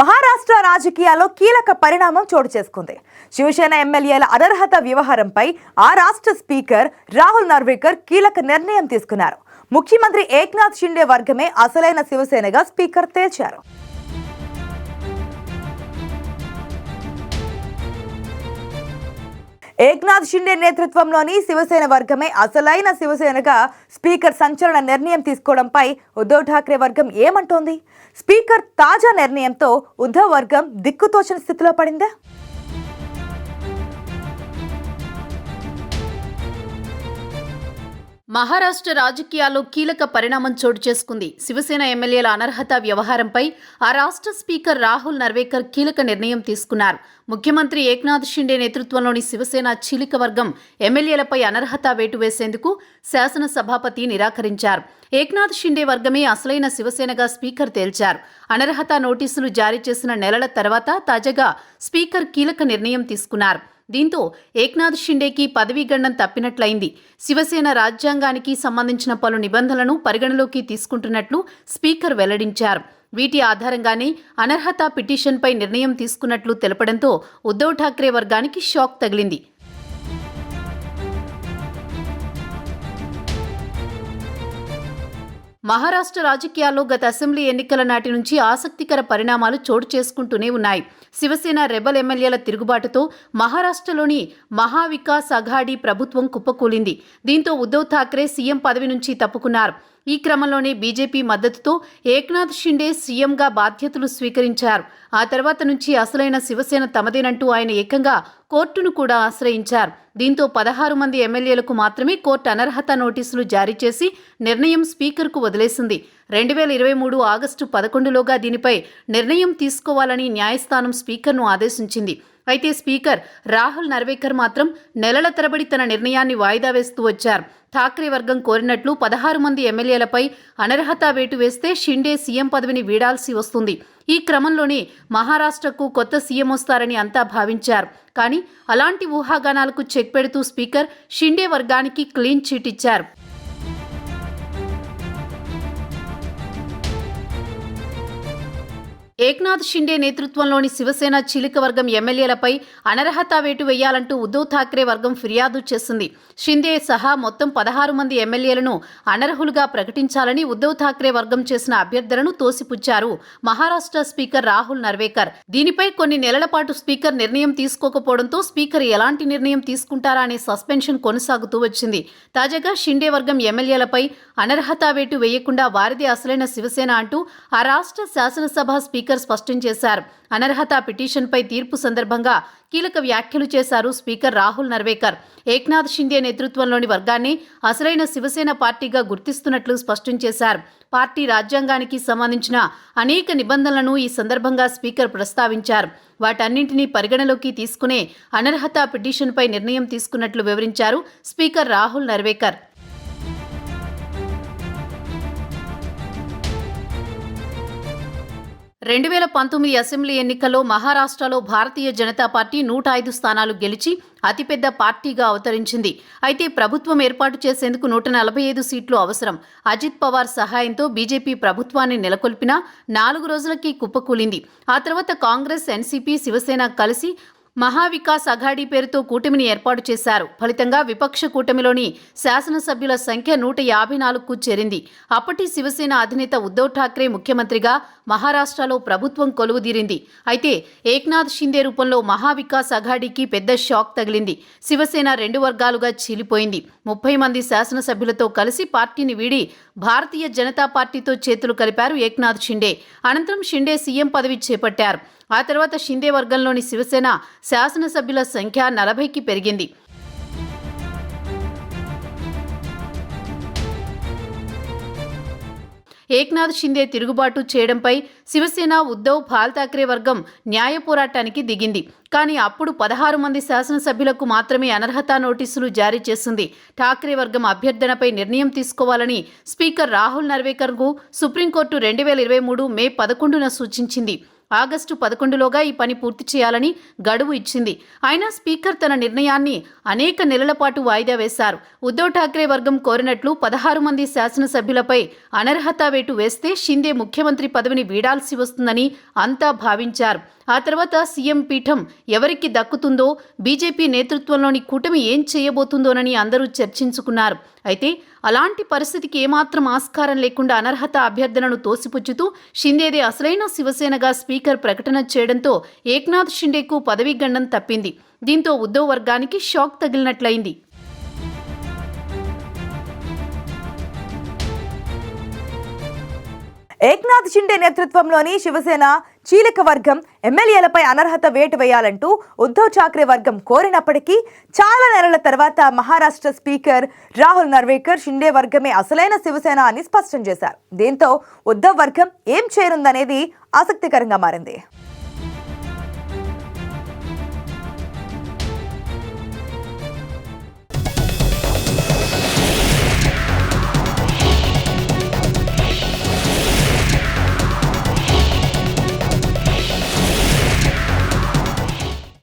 మహారాష్ట్ర రాజకీయాల్లో కీలక పరిణామం చోటు చేసుకుంది. శివసేన ఎమ్మెల్యేల అనర్హత వ్యవహారంపై ఆ రాష్ట్ర స్పీకర్ రాహుల్ నర్వేకర్ కీలక నిర్ణయం తీసుకున్నారు. ముఖ్యమంత్రి ఏక్నాథ్ షిండే వర్గమే అసలైన శివసేనగా స్పీకర్ తేల్చారు. ఏక్నాథ్ షిండే నేతృత్వంలోని శివసేన వర్గమే అసలైన శివసేనగా స్పీకర్ సంచలన నిర్ణయం తీసుకోవడంపై ఉద్ధవ్ ఠాక్రే వర్గం ఏమంటోంది? స్పీకర్ తాజా నిర్ణయంతో ఉద్ధవ్ వర్గం దిక్కుతోచని స్థితిలో పడిందా? మహారాష్ట్ర రాజకీయాల్లో కీలక పరిణామం చోటు చేసుకుంది. శివసేన ఎమ్మెల్యేల అనర్హత వ్యవహారంపై ఆ రాష్ట్ర స్పీకర్ రాహుల్ నర్వేకర్ కీలక నిర్ణయం తీసుకున్నారు. ముఖ్యమంత్రి ఏక్నాథ్ షిండే నేతృత్వంలోని శివసేన చీలిక వర్గం ఎమ్మెల్యేలపై అనర్హత వేటు వేసేందుకు శాసన సభాపతి నిరాకరించారు. ఏక్నాథ్ షిండే వర్గమే అసలైన శివసేనగా స్పీకర్ తేల్చారు. అనర్హత నోటీసులు జారీ చేసిన నెలల తర్వాత తాజాగా స్పీకర్ కీలక నిర్ణయం తీసుకున్నారు. దీంతో ఏక్నాథ్ షిండేకి పదవీగండం తప్పినట్లయింది. శివసేన రాజ్యాంగానికి సంబంధించిన పలు నిబంధనలను పరిగణలోకి తీసుకుంటున్నట్లు స్పీకర్ వెల్లడించారు. వీటి ఆధారంగానే అనర్హత పిటిషన్పై నిర్ణయం తీసుకున్నట్లు తెలపడంతో ఉద్ధవ్ ఠాక్రే వర్గానికి షాక్ తగిలింది. మహారాష్ట్ర రాజకీయాల్లో గత అసెంబ్లీ ఎన్నికల నాటి నుంచి ఆసక్తికర పరిణామాలు చోటు చేసుకుంటూనే ఉన్నాయి. శివసేన రెబల్ ఎమ్మెల్యేల తిరుగుబాటుతో మహారాష్ట్రలోని మహావికాస్ అఘాడీ ప్రభుత్వం కుప్పకూలింది. దీంతో ఉద్ధవ్ ఠాక్రే సీఎం పదవి నుంచి తప్పుకున్నారు. ఈ క్రమంలోనే బీజేపీ మద్దతుతో ఏక్నాథ్ షిండే సీఎంగా బాధ్యతలు స్వీకరించారు. ఆ తర్వాత నుంచి అసలైన శివసేన తమదేనంటూ ఆయన ఏకంగా కోర్టును కూడా ఆశ్రయించారు. దీంతో పదహారు మంది ఎమ్మెల్యేలకు మాత్రమే కోర్టు అనర్హత నోటీసులు జారీ చేసి నిర్ణయం స్పీకర్కు వదిలేసింది. రెండు వేల ఇరవై మూడు ఆగస్టు పదకొండులోగా దీనిపై నిర్ణయం తీసుకోవాలని న్యాయస్థానం స్పీకర్ను ఆదేశించింది. అయితే స్పీకర్ రాహుల్ నర్వేకర్ మాత్రం నెలల తరబడి తన నిర్ణయాన్ని వాయిదా వేస్తూ వచ్చారు. ఠాక్రే వర్గం కోరినట్లు పదహారు మంది ఎమ్మెల్యేలపై అనర్హత వేటు వేస్తే షిండే సీఎం పదవిని వీడాల్సి వస్తుంది. ఈ క్రమంలోనే మహారాష్ట్రకు కొత్త సీఎం వస్తారని అంతా భావించారు. కానీ అలాంటి ఊహాగానాలకు చెక్ పెడుతూ స్పీకర్ షిండే వర్గానికి క్లీన్ చిట్ ఇచ్చారు. ఏక్నాథ్ షిండే నేతృత్వంలోని శివసేన చీలిక వర్గం ఎమ్మెల్యేలపై అనర్హత వేటు వేయాలంటూ ఉద్ధవ్ ఠాక్రే వర్గం ఫిర్యాదు చేసింది. షిండే సహా మొత్తం పదహారు మంది ఎమ్మెల్యేలను అనర్హులుగా ప్రకటించాలని ఉద్ధవ్ ఠాక్రే వర్గం చేసిన అభ్యర్థులను తోసిపుచ్చారు. మహారాష్ట్ర స్పీకర్ రాహుల్ నర్వేకర్. దీనిపై కొన్ని నెలల పాటు స్పీకర్ నిర్ణయం తీసుకోకపోవడంతో స్పీకర్ ఎలాంటి నిర్ణయం తీసుకుంటారా అనే సస్పెన్షన్ కొనసాగుతూ వచ్చింది. తాజాగా షిండే వర్గం ఎమ్మెల్యేలపై అనర్హత వేటు వేయకుండా వారిదే అసలైన శివసేన అంటూ ఆ రాష్ట్ర శాసనసభ స్పీకర్ స్పష్టం చేశారు. అనర్హత పిటిషన్పై తీర్పు సందర్భంగా కీలక వ్యాఖ్యలు చేశారు స్పీకర్ రాహుల్ నర్వేకర్. ఏక్నాథ్ షిండే నేతృత్వంలోని వర్గాన్ని అసలైన శివసేన పార్టీగా గుర్తిస్తున్నట్లు స్పష్టం చేశారు. పార్టీ రాజ్యాంగానికి సంబంధించిన అనేక నిబంధనలను ఈ సందర్భంగా స్పీకర్ ప్రస్తావించారు. వాటన్నింటినీ పరిగణలోకి తీసుకునే అనర్హత పిటిషన్పై నిర్ణయం తీసుకున్నట్లు వివరించారు స్పీకర్ రాహుల్ నర్వేకర్. రెండు వేల పంతొమ్మిది అసెంబ్లీ ఎన్నికల్లో మహారాష్ట్రలో భారతీయ జనతా పార్టీ నూట ఐదు స్థానాలు గెలిచి అతిపెద్ద పార్టీగా అవతరించింది. అయితే ప్రభుత్వం ఏర్పాటు చేసేందుకు నూట నలభై ఐదు సీట్లు అవసరం. అజిత్ పవార్ సహాయంతో బీజేపీ ప్రభుత్వాన్ని నెలకొల్పినా నాలుగు రోజులకి కుప్పకూలింది. ఆ తర్వాత కాంగ్రెస్ ఎన్సీపీ శివసేన కలిసి మహావికాస్ అఘాడీ పేరుతో కూటమిని ఏర్పాటు చేశారు. ఫలితంగా విపక్ష కూటమిలోని శాసనసభ్యుల సంఖ్య నూట యాభై నాలుగుకు చేరింది. అప్పటి శివసేన అధినేత ఉద్ధవ్ ఠాక్రే ముఖ్యమంత్రిగా మహారాష్ట్రలో ప్రభుత్వం కొలువుదీరింది. అయితే ఏక్నాథ్ షిందే రూపంలో మహావికాస్ అఘాడీకి పెద్ద షాక్ తగిలింది. శివసేన రెండు వర్గాలుగా చీలిపోయింది. ముప్పై మంది శాసనసభ్యులతో కలిసి పార్టీని వీడి భారతీయ జనతా పార్టీతో చేతులు కలిపారు ఏక్నాథ్ షిండే. అనంతరం షిండే సీఎం పదవి చేపట్టారు. ఆ తర్వాత షిండే వర్గంలోని శివసేన శాసనసభ్యుల సంఖ్య నలభైకి పెరిగింది. ఏక్నాథ్ షిందే తిరుగుబాటు చేయడంపై శివసేన ఉద్ధవ్ పాల్ ఠాక్రే వర్గం న్యాయ పోరాటానికి దిగింది. కానీ అప్పుడు పదహారు మంది శాసనసభ్యులకు మాత్రమే అనర్హత నోటీసులు జారీ చేసింది. ఠాక్రే వర్గం అభ్యర్థనపై నిర్ణయం తీసుకోవాలని స్పీకర్ రాహుల్ నర్వేకర్కు సుప్రీంకోర్టు రెండు వేల ఇరవై మూడు మే పదకొండున సూచించింది. ఆగస్టు పదకొండులోగా ఈ పని పూర్తి చేయాలని గడువు ఇచ్చింది. అయినా స్పీకర్ తన నిర్ణయాన్ని అనేక నెలల పాటు వాయిదా వేశారు. ఉద్ధవ్ ఠాక్రే వర్గం కోరినట్లు పదహారు మంది శాసనసభ్యులపై అనర్హత వేటు వేస్తే షిందే ముఖ్యమంత్రి పదవిని వీడాల్సి వస్తుందని అంతా భావించారు. ఆ తర్వాత సీఎం పీఠం ఎవరికి దక్కుతుందో బీజేపీ నేతృత్వంలోని కూటమి ఏం చేయబోతుందోనని అందరూ చర్చించుకున్నారు. అయితే అలాంటి పరిస్థితికి ఏమాత్రం ఆస్కారం లేకుండా అనర్హత అభ్యర్థనను తోసిపుచ్చుతూ షిందేదే అసలైన శివసేనగా స్పీకర్ ప్రకటన చేయడంతో ఏక్నాథ్ షిండేకు పదవీ గండం తప్పింది. దీంతో ఉద్దవ్ వర్గానికి షాక్ తగిలినట్లయింది. ఏక్నాథ్ షిండే నేతృత్వంలోని శివసేన చీలిక వర్గం ఎమ్మెల్యేలపై అనర్హత వేటు వేయాలంటూ ఉద్ధవ్ ఠాక్రే వర్గం కోరినప్పటికీ చాలా నెలల తర్వాత మహారాష్ట్ర స్పీకర్ రాహుల్ నర్వేకర్ షిండే వర్గమే అసలైన శివసేన అని స్పష్టం చేశారు. దీంతో ఉద్ధవ్ వర్గం ఏం చేయనుందనేది ఆసక్తికరంగా మారింది.